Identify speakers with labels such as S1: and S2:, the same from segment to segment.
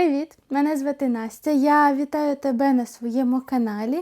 S1: Привіт! Мене звати Настя. Я вітаю тебе на своєму каналі.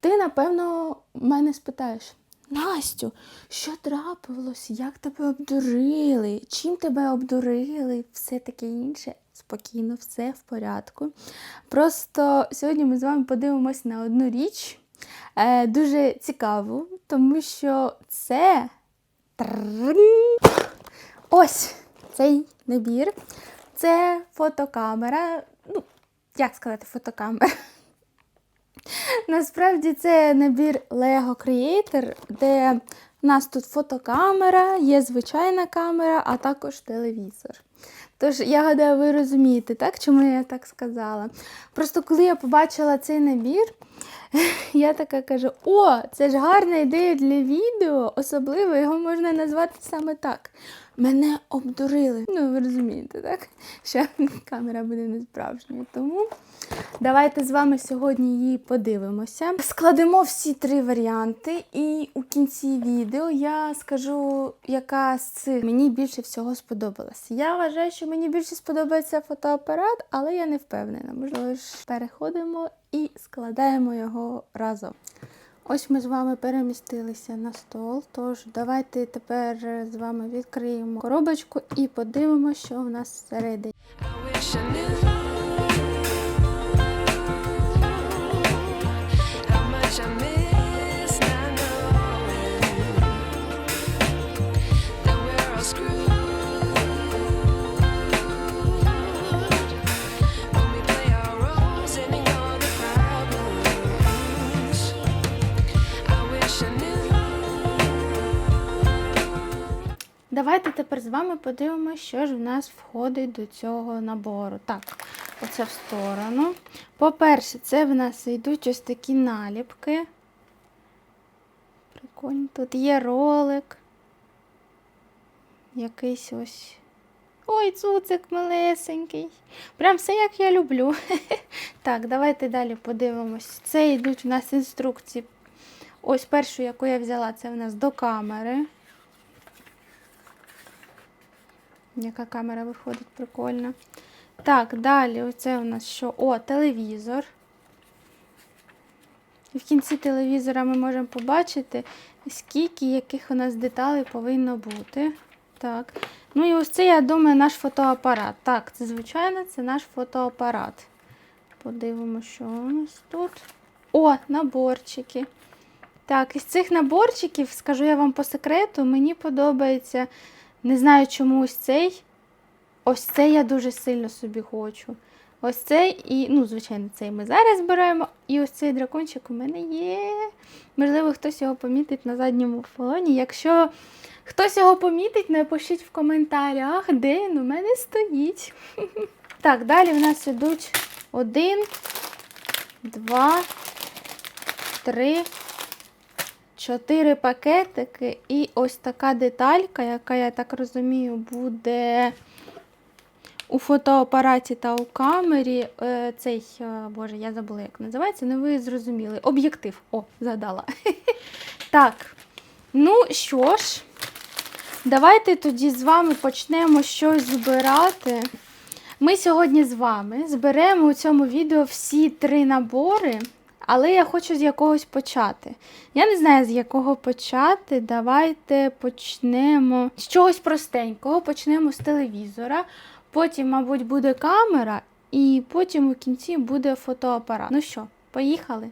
S1: Ти, напевно, мене спитаєш. Настю, що трапилось? Як тебе обдурили? Чим тебе обдурили? Все таке інше. Спокійно, все в порядку. Просто сьогодні ми з вами подивимось на одну річ, Е, дуже цікаво, тому що це ось цей набір. Це фотокамера. Ну, як сказати, фотокамера? Насправді це набір Lego Creator, де в нас тут фотокамера, є звичайна камера, а також телевізор. Тож, я гадаю, ви розумієте, так, чому я так сказала. Просто коли я побачила цей набір, я така кажу: о, це ж гарна ідея для відео, особливо його можна назвати саме так. Мене обдурили. Ну, ви розумієте, так? Що камера буде не справжньою. Тому давайте з вами сьогодні її подивимося. Складемо всі три варіанти, і у кінці відео я скажу, яка з цих мені більше всього сподобалась. Я вважаю, що мені більше сподобається фотоапарат, але я не впевнена. Можливо, переходимо і складаємо його разом. Ось ми з вами перемістилися на стол. Тож давайте тепер з вами відкриємо коробочку і подивимося, що в нас всередині. Вами подивимося, що ж в нас входить до цього набору. Так, оце в сторону. По-перше, це в нас йдуть ось такі наліпки. Прикольно. Тут є ролик. Якийсь ось. Ой, цуцик малесенький. Прям все як я люблю. Так, давайте далі подивимось. Це йдуть у нас інструкції. Ось першу, яку я взяла, це в нас до камери. Яка камера виходить прикольно. Так, далі оце у нас що? О, телевізор. І в кінці телевізора ми можемо побачити, скільки яких у нас деталей повинно бути. Так. Ну і ось це, я думаю, наш фотоапарат. Так, це звичайно, це наш фотоапарат. Подивимося, що у нас тут. О, наборчики. Так, із цих наборчиків, скажу я вам по секрету, мені подобається. Не знаю, чому ось цей. Ось цей я дуже сильно собі хочу. Ось цей і, ну, звичайно, цей ми зараз збираємо. І ось цей дракончик у мене є. Можливо, хтось його помітить на задньому фоні. Якщо хтось його помітить, напишіть в коментарях, де він у мене стоїть. Так, далі в нас ідуть один, два, три, чотири пакетики і ось така деталька, яка, я так розумію, буде у фотоапараті та у камері. Е, Цей, е, боже, я забула, як називається, не ви зрозуміли. Об'єктив. О, згадала. Так, ну що ж, давайте тоді з вами почнемо щось збирати. Ми сьогодні з вами зберемо у цьому відео всі три набори, але я хочу з якогось почати. Я не знаю, з якого почати. Давайте почнемо з чогось простенького. Почнемо з телевізора. Потім, мабуть, буде камера, і потім у кінці буде фотоапарат. Ну що, поїхали?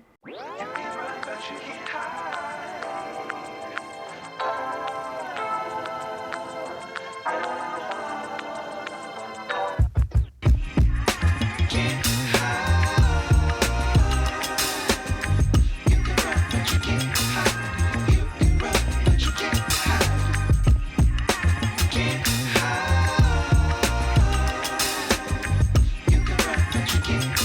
S2: again.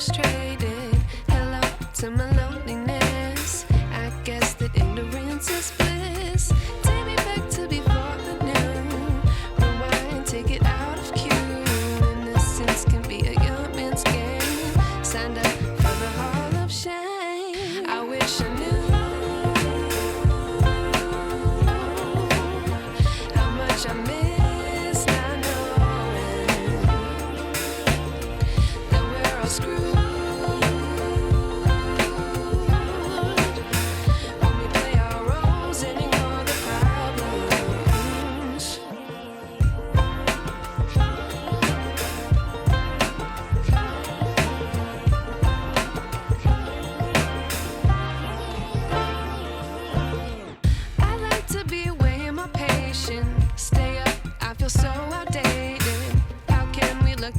S2: Frustrated.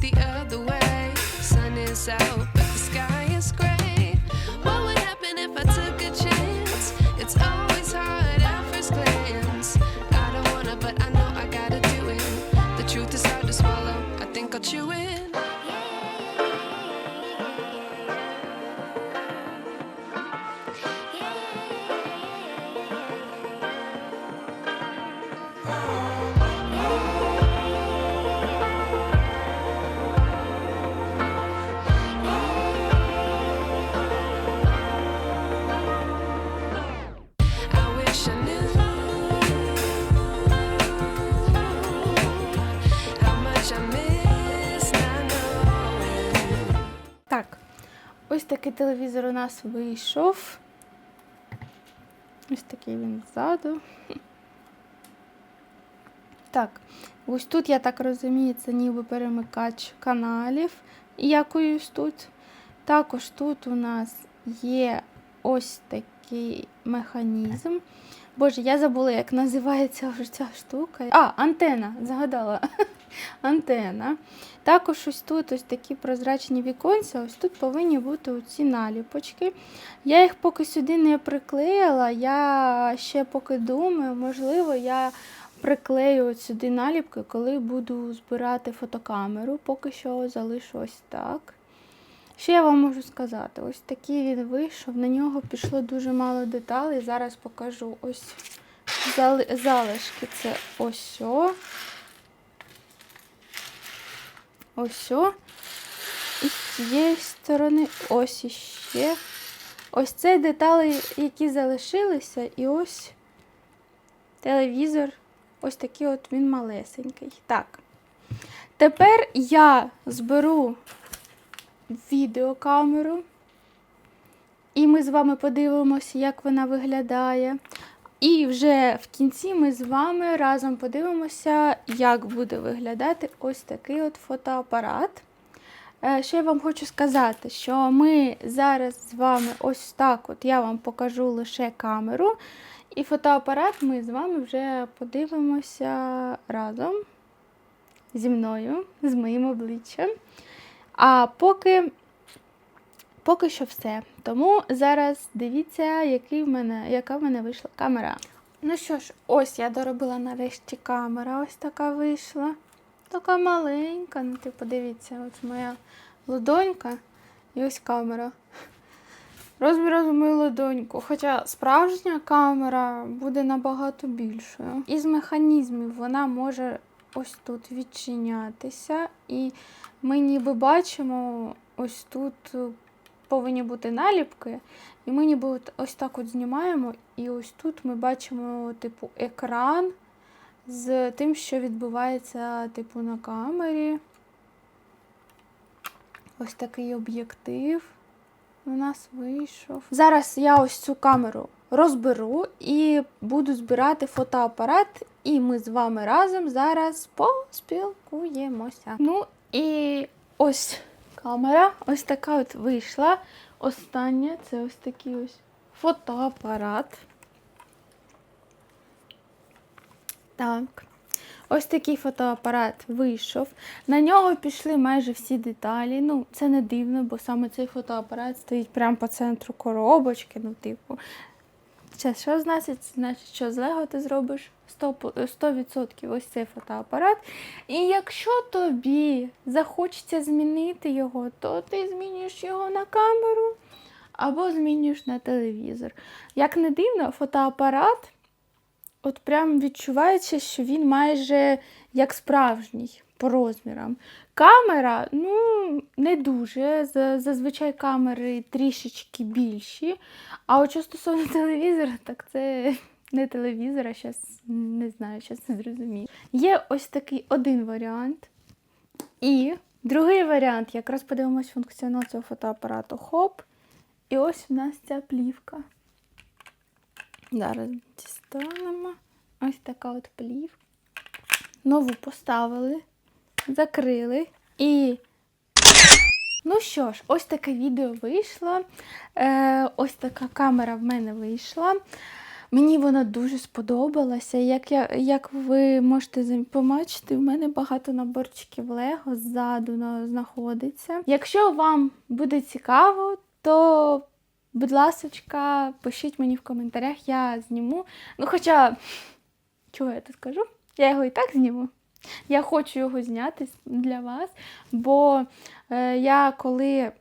S2: The other way? Sun is out,
S1: телевізор у нас вийшов. Ось такий він ззаду. Так, ось тут, я так розумію, це ніби перемикач каналів. Якоюсь тут. Також тут у нас є ось такий механізм. Боже, я забула, як називається ця штука. А, антена, згадала. Антена. Також ось тут ось такі прозрачні віконця, ось тут повинні бути оці наліпочки. Я їх поки сюди не приклеїла, я ще поки думаю, можливо, я приклею от сюди наліпки, коли буду збирати фотокамеру. Поки що залишу ось так. Що я вам можу сказати? Ось такий він вийшов, на нього пішло дуже мало деталей. Зараз покажу ось залишки. Це ось. Ось. І з цієї сторони ось іще. Ось це деталі, які залишилися, і ось телевізор. Ось такий от він малесенький. Так. Тепер я зберу відеокамеру. І ми з вами подивимося, як вона виглядає. І вже в кінці ми з вами разом подивимося, як буде виглядати ось такий от фотоапарат. Е, Що я вам хочу сказати, що ми зараз з вами ось так от я вам покажу лише камеру. І фотоапарат ми з вами вже подивимося разом зі мною, з моїм обличчям. А поки, поки що все. Тому зараз дивіться, який в мене, яка в мене вийшла камера. Ну що ж, ось я доробила нарешті камера. Ось така вийшла. Така маленька. Ну, ти подивіться, ось моя ладонька і ось камера. Розміром з мою ладоньку. Хоча справжня камера буде набагато більшою. Із механізмів вона може ось тут відчинятися. І ми ніби бачимо, ось тут повинні бути наліпки. І ми ніби от ось так от знімаємо, і ось тут ми бачимо, типу, екран з тим, що відбувається, типу, на камері. Ось такий об'єктив у нас вийшов. Зараз я ось цю камеру розберу і буду збирати фотоапарат, і ми з вами разом зараз поспілкуємося. Ну і ось камера. Ось така от вийшла. Остання це ось такий ось фотоапарат. Так. Ось такий фотоапарат вийшов. На нього пішли майже всі деталі. Ну, це не дивно, бо саме цей фотоапарат стоїть прямо по центру коробочки. Ну, типу, це що значить? Значить, що з Лего ти зробиш 100%, 100% ось цей фотоапарат. І якщо тобі захочеться змінити його, то ти змінюєш його на камеру або змінюєш на телевізор. Як не дивно, фотоапарат от прям відчувається, що він майже як справжній по розмірам. Камера, ну, не дуже. Зазвичай камери трішечки більші. А от що стосовно телевізора, так це не телевізор, а зараз не знаю, зараз не зрозумію. Є ось такий один варіант. І другий варіант, якраз подивимось функціонал цього фотоапарату. Хоп. І ось у нас ця плівка. Зараз дістанемо. Ось така от плівка. Нову поставили, закрили. І ну що ж, ось таке відео вийшло. Е, ось така камера в мене вийшла. Мені вона дуже сподобалася. Як, я, як ви можете побачити, в мене багато наборчиків Лего ззаду знаходиться. Якщо вам буде цікаво, то, будь ласочка, пишіть мені в коментарях, я зніму. Ну, хоча, чого я тут скажу? Я його і так зніму. Я хочу його зняти для вас, бо е, я коли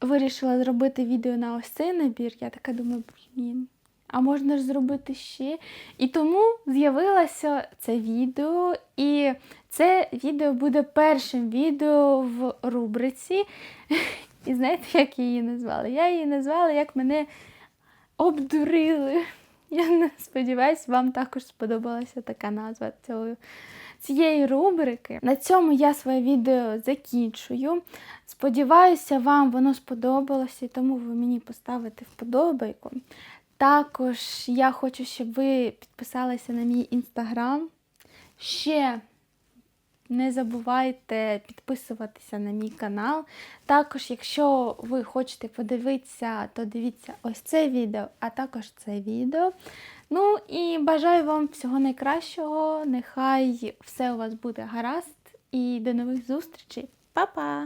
S1: вирішила зробити відео на ось цей набір, я така думаю, блін, а можна ж зробити ще. І тому з'явилося це відео, і це відео буде першим відео в рубриці. І знаєте, як її назвала? Я її назвала, як мене обдурили. Я сподіваюся, вам також сподобалася така назва цього, цієї рубрики. На цьому я своє відео закінчую. Сподіваюся, вам воно сподобалося, і тому ви мені поставите вподобайку. Також я хочу, щоб ви підписалися на мій інстаграм. Ще не забувайте підписуватися на мій канал. Також, якщо ви хочете подивитися, то дивіться ось це відео, а також це відео. Ну і бажаю вам всього найкращого. Нехай все у вас буде гаразд. І до нових зустрічей. Па-па!